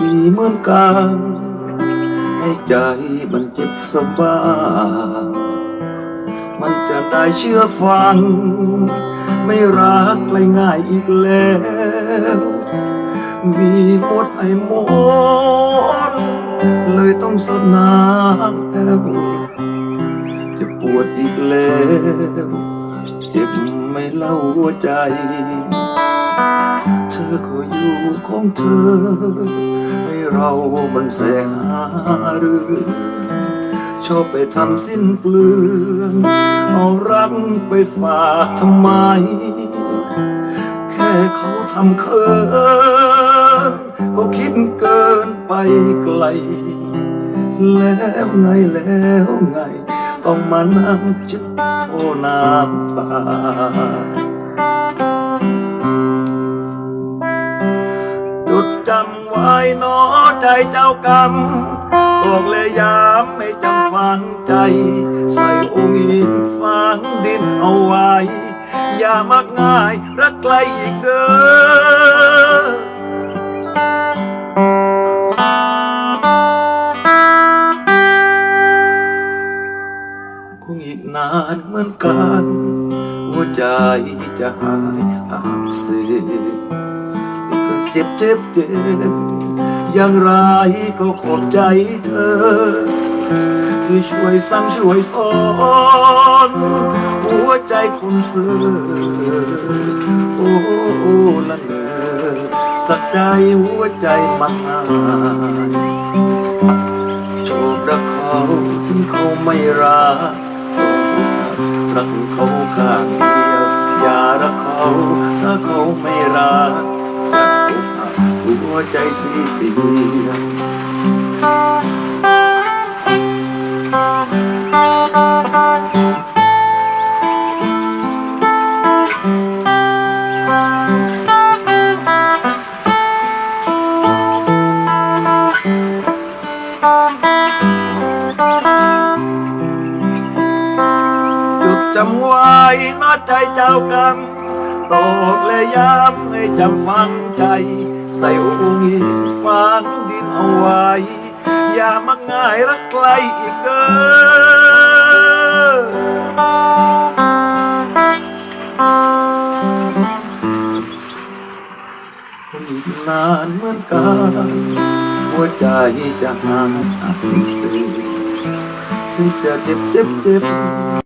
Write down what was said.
มีเหมือนกัน ให้ใจมันเจ็บสบายมันจะได้เชื่อฟัง ไม่รักเลยง่ายอีกแล้ว มีหมดไอ้มดเลยต้องสดน้ำแล้วจะปวดอีกแล้วเจ็บไม่เล่าหัวใจ เธอก็อยู่ของเธอ ให้เรามันแสหาเรือชอบไปทำสิ้นเปลืองเอารักไปฝากทำไม แค่เขาทำเคินเขาคิดเกินไปไกล แล้วไงแล้วไง ต้องมานั่งจิตโอน้ำตา จำไว้หนอใจเจ้ากรรมบอกเลยย้ำให้จำฝังใจ ใส่องค์หินฝังดินเอาไว้ อย่ามักง่ายรักไกลอีกเด้อคงอีกนานเหมือนกัน หัวใจจะหายอักเสบ เจ็บเจ็บเจ็บอย่างไรก็ขอบใจเธอ ที่ช่วยสั่งช่วยสอน หัวใจคุณเสือโอ้โอ้ละเนอสักใจหัวใจมันหายโชครักเขาถึงเขาไม่รักรักเขาข้างเดียวอย่ารักเขาถ้าเขาไม่รัก วใจสีเสียจุดจำไว้นาใจเจ้ากรรมตกและย้ำให้จำฝังใจ ใส่องค์หินฝังดินเอาไว้ อย่ามักง่ายรักไกลอีกเด้ออีกนานเหมือนกันหัวใจจะหายอักเสบถึงจะเจ็บเจ็บเจ็บ